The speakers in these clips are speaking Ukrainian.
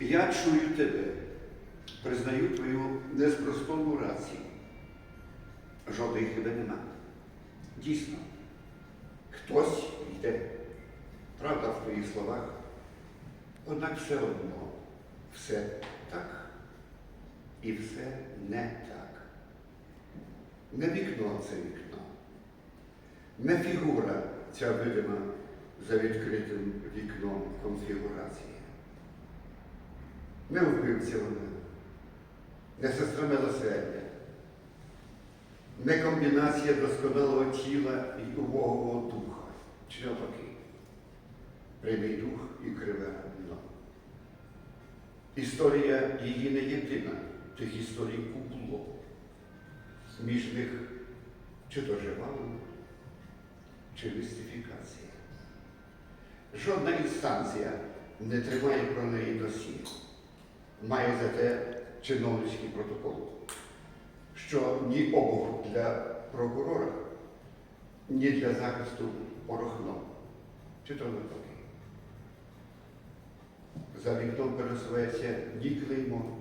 Я чую тебе, признаю твою неспростовну рацію. Жодної хиби нема. Дійсно, хтось йде. Правда в твоїх словах. Однак все одно все так і все не так. Не вікно це вікно, не фігура ця видима за відкритим вікном конфігурації. Не вбивця вона, не сестра милосердя, не комбінація досконалого тіла і убогого духа, чи навпаки, прямий дух і криве дно. Історія її не єдина, тих історій купло. Між них чи то жевало, чи містифікація. Жодна інстанція не тримає про неї досі. Має за те чиновницький протокол, що ні обох для прокурора, ні для захисту порохно, чи то навпаки. За вікном пересувається ні клеймо,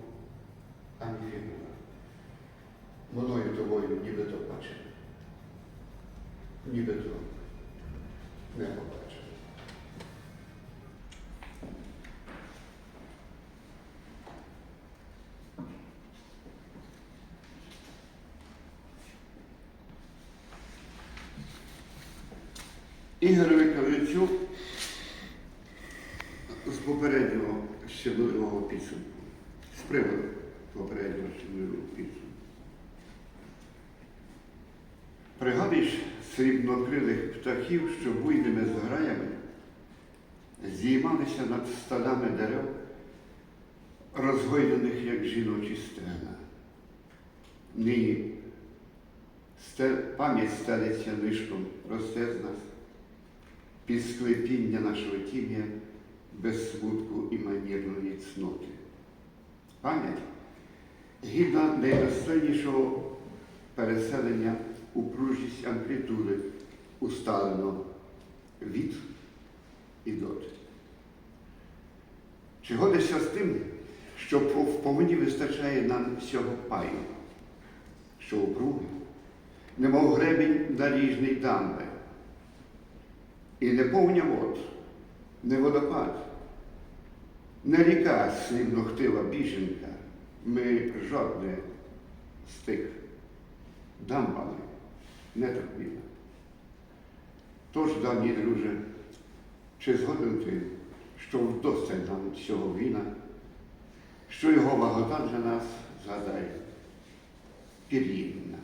ані фігура. Мною тобою нібито бачено, нібито не побачено. Ігор Каврицюк з попереднього щемливого підсумку, з приводу попереднього щемливого підсумку. Пригадуєш срібнокрилих птахів, що буйними зграями здіймалися над стадами дерев, розгойдених, як жіночі стегна. Нині пам'ять стелиться нишком, росте з нас, під склепіння нашого тім'я без смутку і манірної цноти. Пам'ять гідна найдостойнішого переселення у пружність амплітуди усталено від і доти. Чи годишся з тим, що в повні вистачає нам всього паю, що округи, немов гребінь наріжний дамби, і не повня вод, не водопад, не ріка слівнохтива біженка, ми жодне з тих дамбами не терпіли. Тож, давній друже, чи згоден ти, що вдосталь нам цього віна, що його вагота для нас, згадай, пір'їнна.